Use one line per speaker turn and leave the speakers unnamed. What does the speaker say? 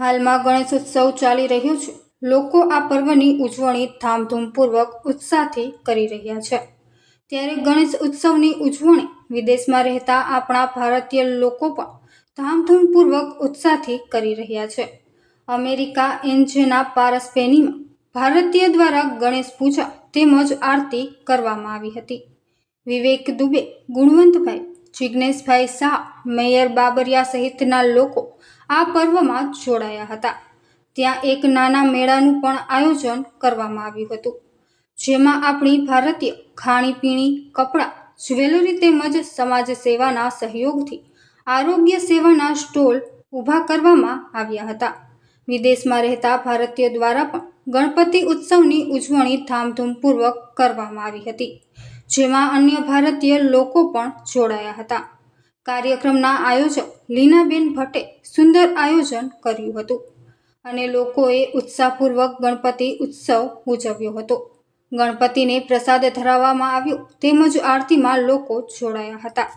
હાલમાં ગણેશ ઉત્સવ ચાલી રહ્યો છે. લોકો આ પર્વની ઉજવણી ધામધૂમપૂર્વક ઉત્સાહથી કરી રહ્યા છે. ત્યારે ગણેશ ઉત્સવની ઉજવણી વિદેશમાં રહેતા આપણા ભારતીય લોકો પણ ધામધૂમપૂર્વક ઉત્સાહથી કરી રહ્યા છે. અમેરિકા, એન્જેના પારસપેનીમાં ભારતીય દ્વારા ગણેશ પૂજા તેમજ આરતી કરવામાં આવી હતી. વિવેક દુબે, ગુણવંતભાઈ જિજ્ઞેશભાઈ શાહ, મેયર બાબરિયા સહિતના લોકો આ પર્વમાં જોડાયા હતા. ત્યાં એક નાના મેળાનું પણ આયોજન કરવામાં આવ્યું હતું. જેમાં આપણી ભારતીય ખાણીપીણી, કપડાં, જ્વેલરી તેમજ સમાજ સેવાના સહયોગથી આરોગ્ય સેવાના સ્ટોલ ઊભા કરવામાં આવ્યા હતા. વિદેશમાં રહેતા ભારતીયો દ્વારા પણ ગણપતિ ઉત્સવની ઉજવણી ધામધૂમપૂર્વક કરવામાં આવી હતી. જેમાં અન્ય ભારતીય લોકો પણ જોડાયા હતા. કાર્યક્રમના આયોજક લીનાબેન ભટ્ટે સુંદર આયોજન કર્યું હતું અને લોકોએ ઉત્સાહપૂર્વક ગણપતિ ઉત્સવ ઉજવ્યો હતો. ગણપતિને પ્રસાદ ધરાવવામાં આવ્યો તેમજ આરતીમાં લોકો જોડાયા હતા.